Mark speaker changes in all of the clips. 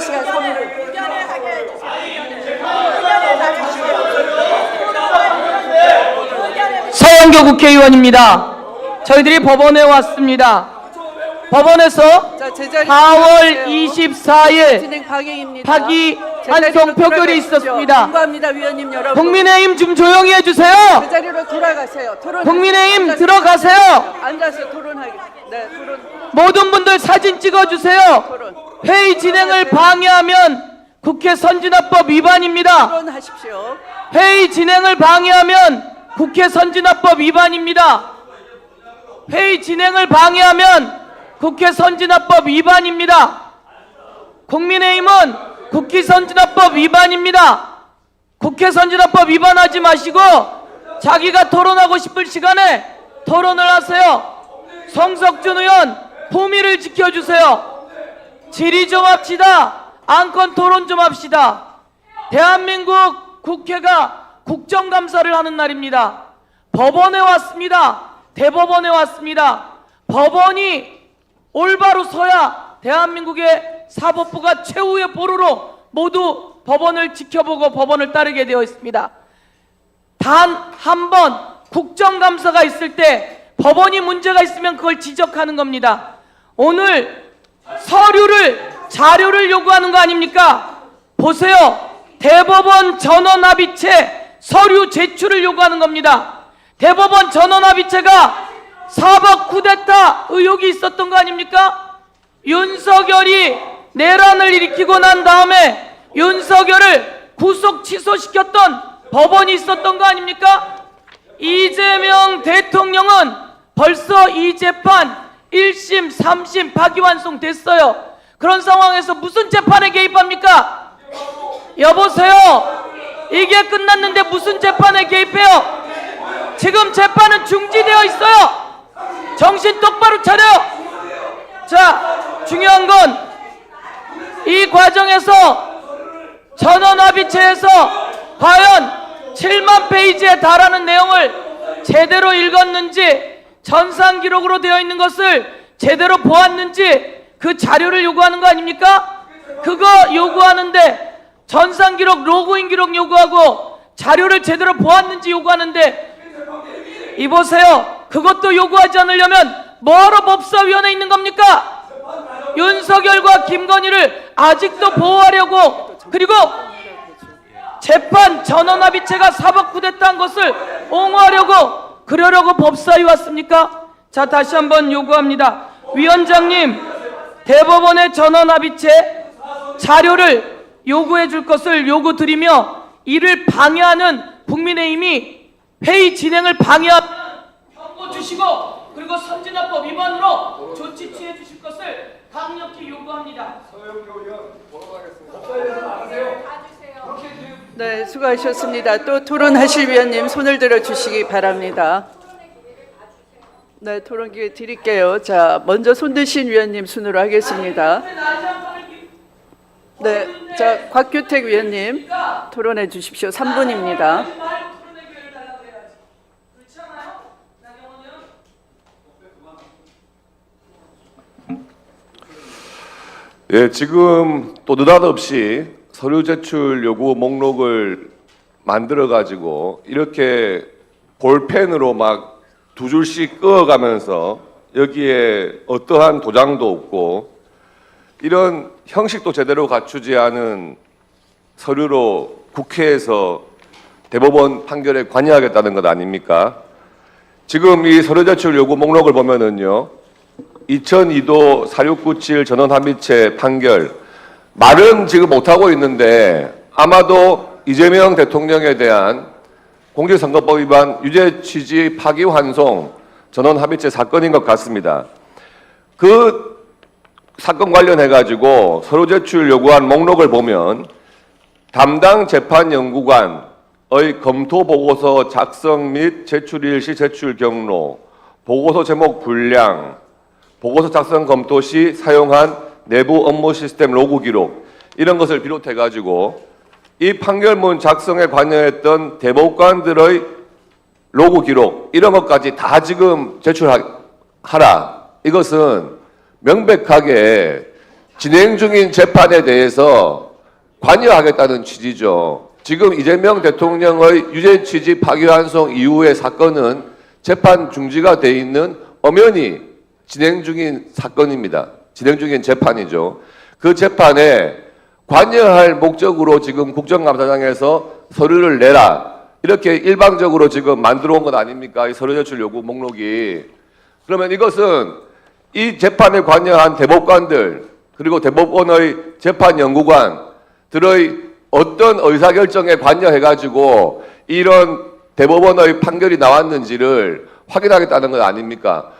Speaker 1: 시간 소리를 의견을 하게 해주세요. 의견을 다 주세요. 의견을
Speaker 2: 서영교 국회의원입니다. 저희들이 법원에 왔습니다. 법원에서
Speaker 1: 자, 제자리
Speaker 2: 4월
Speaker 1: 들어주세요.
Speaker 2: 24일
Speaker 1: 진행 방해입니다.
Speaker 2: 파기 환송 표결이. 있었습니다.
Speaker 1: 공부합니다, 위원님 여러분.
Speaker 2: 국민의힘 좀 조용히 해주세요.
Speaker 1: 제자리로 돌아가세요. 토론.
Speaker 2: 국민의힘 들어가세요.
Speaker 1: 앉아서. 네, 토론.
Speaker 2: 모든 분들 사진 찍어주세요.
Speaker 1: 토론.
Speaker 2: 회의 진행을 방해하면 국회 선진화법 위반입니다.
Speaker 1: 토론하십시오.
Speaker 2: 회의 진행을 방해하면 국회 선진화법 위반입니다. 회의 진행을 방해하면 국회 선진화법 위반입니다. 국민의힘은 국회 선진화법 위반입니다. 국회 선진화법 위반하지 마시고 자기가 토론하고 싶을 시간에 토론을 하세요. 성석준 의원 품위를 지켜주세요. 질의 좀 합시다. 안건 토론 좀 합시다. 대한민국 국회가 국정감사를 하는 날입니다. 법원에 왔습니다. 대법원에 왔습니다. 법원이 올바로 서야 대한민국의 사법부가 최후의 보루로 모두 법원을 지켜보고 법원을 따르게 되어 있습니다. 단 한 번 국정감사가 있을 때 법원이 문제가 있으면 그걸 지적하는 겁니다. 오늘 서류를 자료를 요구하는 거 아닙니까? 보세요. 대법원 전원 합의체 서류 제출을 요구하는 겁니다. 대법원 전원 합의체가 사법 쿠데타 의혹이 있었던 거 아닙니까? 윤석열이 내란을 일으키고 난 다음에 윤석열을 구속 취소시켰던 법원이 있었던 거 아닙니까? 이재명 대통령은 벌써 이 재판 1심, 3심 파기환송 됐어요. 그런 상황에서 무슨 재판에 개입합니까? 여보세요. 이게 끝났는데 무슨 재판에 개입해요? 지금 재판은 중지되어 있어요. 정신 똑바로 차려. 자, 중요한 건 이 과정에서 전원합의체에서 과연 7만 페이지에 달하는 내용을 제대로 읽었는지 전산 기록으로 되어 있는 것을 제대로 보았는지 그 자료를 요구하는 거 아닙니까? 그거 요구하는데 전산 기록, 로그인 기록 요구하고 자료를 제대로 보았는지 요구하는데 이보세요. 그것도 요구하지 않으려면 뭐하러 법사위원회에 있는 겁니까? 윤석열과 김건희를 아직도 보호하려고 그리고 재판 전원합의체가 사법구됐다는 것을 옹호하려고 그러려고 법사위 왔습니까? 자 다시 한번 요구합니다. 위원장님 대법원의 전원합의체 자료를 요구해 줄 것을 요구드리며 이를 방해하는 국민의힘이 회의 진행을 방해하면 경고 주시고 그리고 선진화법 위반으로 조치 취해 주실 것을 강력히 요구합니다.
Speaker 1: 네, 수고하셨습니다. 또 토론하실 위원님 손을 들어 주시기 바랍니다. 네, 토론 기회 드릴게요. 자, 먼저 손 드신 위원님 순으로 하겠습니다. 네, 자, 곽규택 위원님 토론해 주십시오. 3분입니다.
Speaker 3: 예, 지금 또 느닷없이 서류 제출 요구 목록을 만들어 가지고 이렇게 볼펜으로 막 두 줄씩 그어가면서 여기에 어떠한 도장도 없고 이런 형식도 제대로 갖추지 않은 서류로 국회에서 대법원 판결에 관여하겠다는 것 아닙니까? 지금 이 서류 제출 요구 목록을 보면은요. 2002도 4697 전원 합의체 판결 말은 지금 못하고 있는데 아마도 이재명 대통령에 대한 공직선거법 위반 유죄 취지 파기 환송 전원 합의체 사건인 것 같습니다. 그 사건 관련해 가지고 서류 제출 요구한 목록을 보면 담당 재판 연구관의 검토 보고서 작성 및 제출일 시 제출 경로, 보고서 제목 분량, 보고서 작성 검토 시 사용한 내부 업무 시스템 로그 기록 이런 것을 비롯해 가지고 이 판결문 작성에 관여했던 대법관들의 로그 기록 이런 것까지 다 지금 제출하라. 이것은 명백하게 진행 중인 재판에 대해서 관여하겠다는 취지죠. 지금 이재명 대통령의 유죄 취지 파기환송 이후의 사건은 재판 중지가 돼 있는 엄연히 진행 중인 사건입니다. 진행 중인 재판이죠. 그 재판에 관여할 목적으로 지금 국정감사장에서 서류를 내라 이렇게 일방적으로 지금 만들어 온 것 아닙니까? 이 서류 제출 요구 목록이 그러면 이것은 이 재판에 관여한 대법관들 그리고 대법원의 재판 연구관들의 어떤 의사결정에 관여해가지고 이런 대법원의 판결이 나왔는지를 확인하겠다는 것 아닙니까?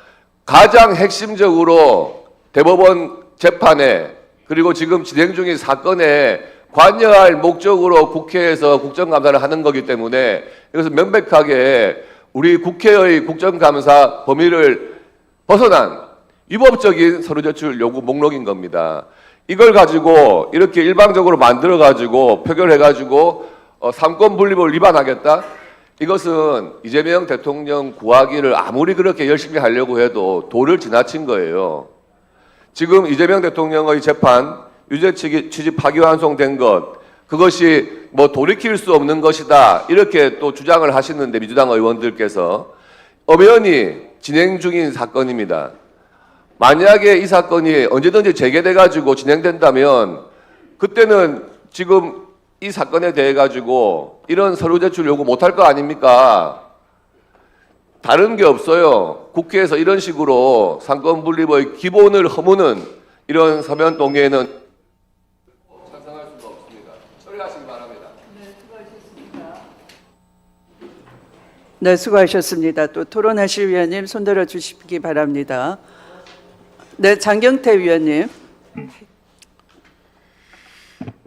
Speaker 3: 가장 핵심적으로 대법원 재판에 그리고 지금 진행 중인 사건에 관여할 목적으로 국회에서 국정감사를 하는 거기 때문에 이것은 명백하게 우리 국회의 국정감사 범위를 벗어난 위법적인 서류 제출 요구 목록인 겁니다. 이걸 가지고 이렇게 일방적으로 만들어 가지고 표결해 가지고 어, 삼권 분립을 위반하겠다. 이것은 이재명 대통령 구하기를 아무리 그렇게 열심히 하려고 해도 도를 지나친 거예요. 지금 이재명 대통령의 재판 유죄 취지 파기환송된 것 그것이 뭐 돌이킬 수 없는 것이다 이렇게 또 주장을 하시는데 민주당 의원들께서 엄연히 진행 중인 사건입니다. 만약에 이 사건이 언제든지 재개돼 가지고 진행된다면 그때는 지금 이 사건에 대해 가지고 이런 서류 제출 요구 못할 거 아닙니까? 다른 게 없어요. 국회에서 이런 식으로 상권 분립의 기본을 허무는 이런 서면 동의에는 찬성할 수가 없습니다. 처리하시기 바랍니다.
Speaker 1: 네, 수고하셨습니다. 또 토론하실 위원님 손들어 주시기 바랍니다. 네, 장경태 위원님.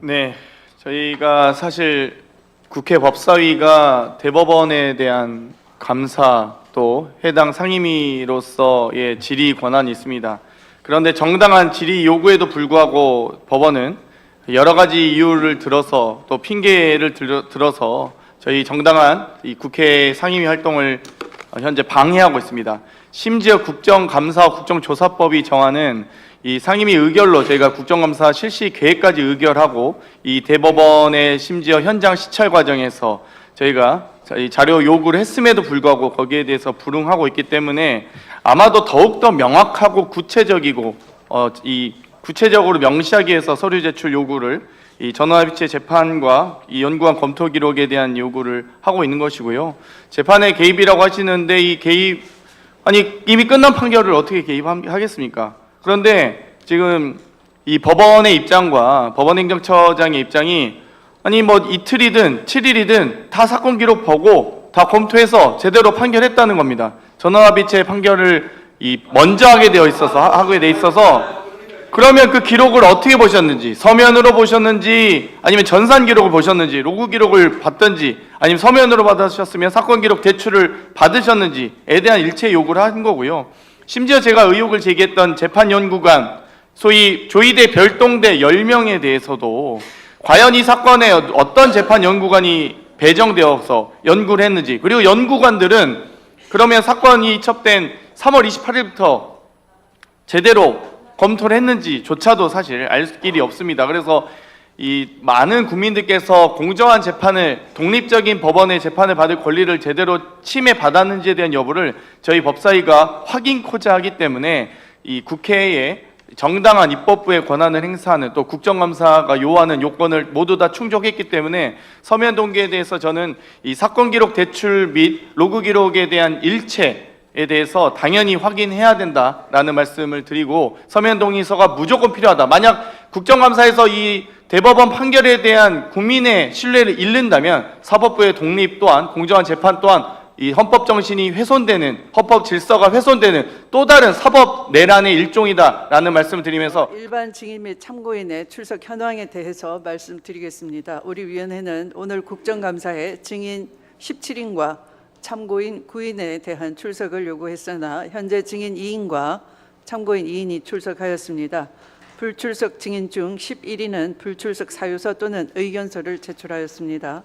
Speaker 4: 네, 저희가 사실 국회 법사위가 대법원에 대한 감사 또 해당 상임위로서의 질의 권한이 있습니다. 그런데 정당한 질의 요구에도 불구하고 법원은 여러 가지 이유를 들어서 또 핑계를 들어, 들어서 저희 정당한 이 국회 상임위 활동을 어, 현재 방해하고 있습니다. 심지어 국정감사 국정조사법이 정하는 이 상임위 의결로 저희가 국정감사 실시 계획까지 의결하고 이 대법원의 심지어 현장 시찰 과정에서 저희가 이 자료 요구를 했음에도 불구하고 거기에 대해서 불응하고 있기 때문에 아마도 더욱더 명확하고 구체적이고 어, 이 구체적으로 명시하기 위해서 서류 제출 요구를 이 전화비체 재판과 이 연구원 검토 기록에 대한 요구를 하고 있는 것이고요. 재판에 개입이라고 하시는데 이 개입 아니 이미 끝난 판결을 어떻게 개입하겠습니까? 그런데 지금 이 법원의 입장과 법원행정처장의 입장이 아니 뭐 이틀이든 7일이든 다 사건 기록 보고 다 검토해서 제대로 판결했다는 겁니다. 전화비체 판결을 이 먼저 하게 되어 있어서 하- 하게 돼 있어서 그러면 그 기록을 어떻게 보셨는지 서면으로 보셨는지 아니면 전산 기록을 보셨는지 로그 기록을 봤던지 아니면 서면으로 받으셨으면 사건 기록 제출을 받으셨는지에 대한 일체 요구를 한 거고요. 심지어 제가 의혹을 제기했던 재판 연구관 소위 조이대 별동대 10명에 대해서도 과연 이 사건에 어떤 재판 연구관이 배정되어서 연구를 했는지 그리고 연구관들은 그러면 사건이 첩된 3월 28일부터 제대로 검토를 했는지조차도 사실 알 길이 없습니다. 그래서 이 많은 국민들께서 공정한 재판을 독립적인 법원의 재판을 받을 권리를 제대로 침해 받았는지에 대한 여부를 저희 법사위가 확인코자 하기 때문에 이 국회에 정당한 입법부의 권한을 행사하는 또 국정감사가 요하는 요건을 모두 다 충족했기 때문에 서면 동기에 대해서 저는 이 사건 기록 대출 및 로그 기록에 대한 일체 에 대해서 당연히 확인해야 된다라는 말씀을 드리고 서면 동의서가 무조건 필요하다. 만약 국정감사에서 이 대법원 판결에 대한 국민의 신뢰를 잃는다면 사법부의 독립 또한 공정한 재판 또한 이 헌법 정신이 훼손되는 헌법 질서가 훼손되는 또 다른 사법 내란의 일종이다라는 말씀을 드리면서
Speaker 1: 일반 증인 및 참고인의 출석 현황에 대해서 말씀드리겠습니다. 우리 위원회는 오늘 국정감사에 증인 17인과 참고인 9인에 대한 출석을 요구했으나 현재 증인 2인과 참고인 2인이 출석하였습니다. 불출석 증인 중 11인은 불출석 사유서 또는 의견서를 제출하였습니다.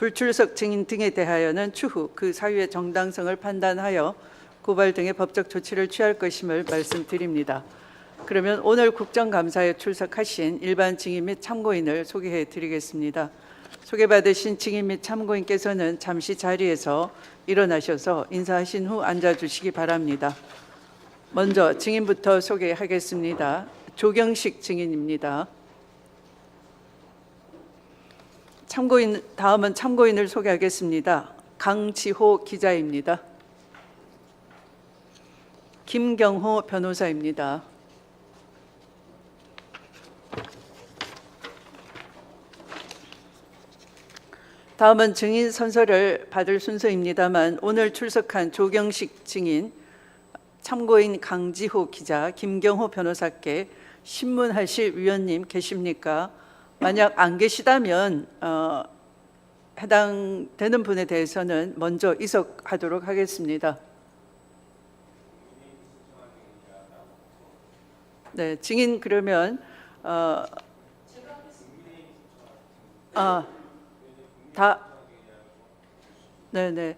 Speaker 1: 불출석 증인 등에 대하여는 추후 그 사유의 정당성을 판단하여 고발 등의 법적 조치를 취할 것임을 말씀드립니다. 그러면 오늘 국정감사에 출석하신 일반 증인 및 참고인을 소개해 드리겠습니다. 소개받으신 증인 및 참고인께서는 잠시 자리에서 일어나셔서 인사하신 후 앉아 주시기 바랍니다. 먼저 증인부터 소개하겠습니다. 조경식 증인입니다. 참고인 다음은 참고인을 소개하겠습니다. 강지호 기자입니다. 김경호 변호사입니다. 다음은 증인 선서를 받을 순서입니다만 오늘 출석한 조경식 증인, 참고인 강지호 기자, 김경호 변호사께 신문하실 위원님 계십니까? 만약 안 계시다면 어, 해당되는 분에 대해서는 먼저 이석하도록 하겠습니다. 네, 증인 그러면 어, 아, 다 네네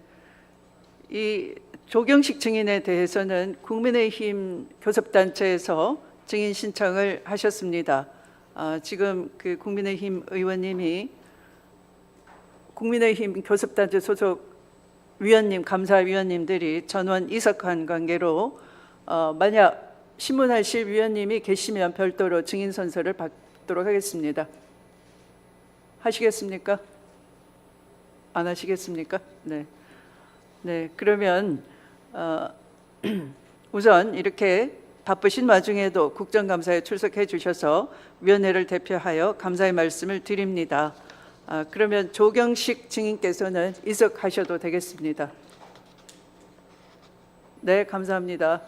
Speaker 1: 이 조경식 증인에 대해서는 국민의힘 교섭단체에서 증인 신청을 하셨습니다. 아, 지금 그 국민의힘 의원님이 국민의힘 교섭단체 소속 위원님, 감사위원님들이 전원 이석한 관계로 어, 만약 신문하실 위원님이 계시면 별도로 증인 선서를 받도록 하겠습니다. 하시겠습니까? 안 하시겠습니까? 네. 네, 그러면 어, 우선 이렇게 바쁘신 와중에도 국정감사에 출석해 주셔서 위원회를 대표하여 감사의 말씀을 드립니다. 아, 그러면 조경식 증인께서는 이석하셔도 되겠습니다. 네, 감사합니다.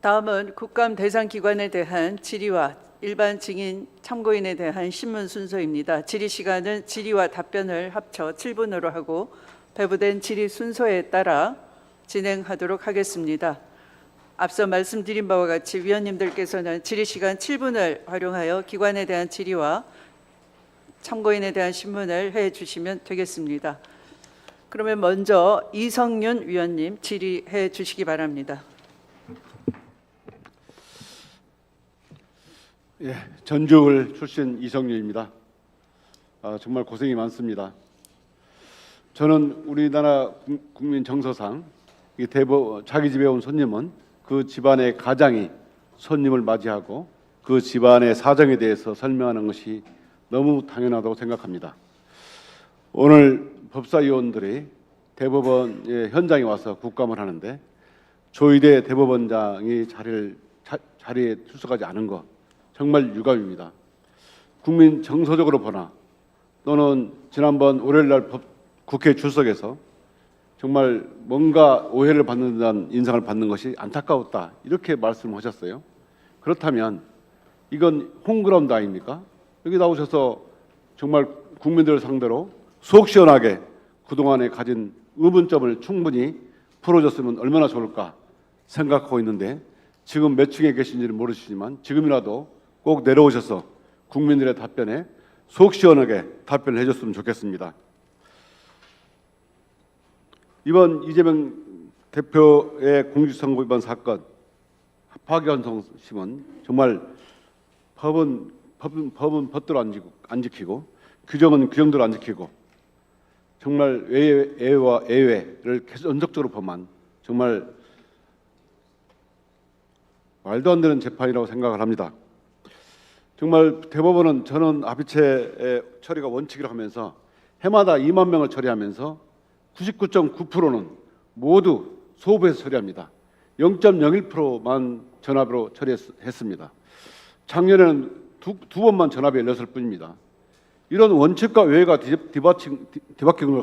Speaker 1: 다음은 국감 대상 기관에 대한 질의와 일반 증인 참고인에 대한 신문 순서입니다. 질의 시간은 질의와 답변을 합쳐 7분으로 하고 배부된 질의 순서에 따라 진행하도록 하겠습니다. 앞서 말씀드린 바와 같이 위원님들께서는 질의 시간 7분을 활용하여 기관에 대한 질의와 참고인에 대한 신문을 해 주시면 되겠습니다. 그러면 먼저 이성윤 위원님 질의해 주시기 바랍니다.
Speaker 5: 예, 전주을 출신 이성윤입니다. 아, 정말 고생이 많습니다. 저는 우리나라 국- 국민 정서상 이 대법 자기 집에 온 손님은 그 집안의 가장이 손님을 맞이하고 그 집안의 사정에 대해서 설명하는 것이 너무 당연하다고 생각합니다. 오늘 법사위원들이 대법원 의 현장에 와서 국감을 하는데 조희대 대법원장이 자리를 자, 자리에 출석하지 않은 것 정말 유감입니다. 국민 정서적으로 보나 또는 지난번 월요일날 법- 국회 출석에서 정말 뭔가 오해를 받는다는 인상을 받는 것이 안타까웠다 이렇게 말씀하셨어요. 그렇다면 이건 홈그라운드 아닙니까? 여기 나오셔서 정말 국민들을 상대로 속 시원하게 그동안에 가진 의문점을 충분히 풀어줬으면 얼마나 좋을까 생각하고 있는데 지금 몇 층에 계신지는 모르시지만 지금이라도 꼭 내려오셔서 국민들의 답변에 속 시원하게 답변을 해줬으면 좋겠습니다. 이번 이재명 대표의 공직선거 위반 사건 파기환송 심은 정말 법은 법은 법은 법대로 안 지키고, 안 지키고 규정은 규정대로 안 지키고 정말 외 예외와 예외를 계속 연속적으로 범한 정말 말도 안 되는 재판이라고 생각을 합니다. 정말 대법원은 저는 아비체의 처리가 원칙이라고 하면서 해마다 2만 명을 처리하면서 99.9%는 모두 소부에서 처리합니다. 0.01%만 전압으로 처리했습니다. 작년에는 두, 두 번만 전압이 열렸을 뿐입니다. 이런 원칙과 외회가 뒤- 뒤바친- 뒤바뀐 걸 가지고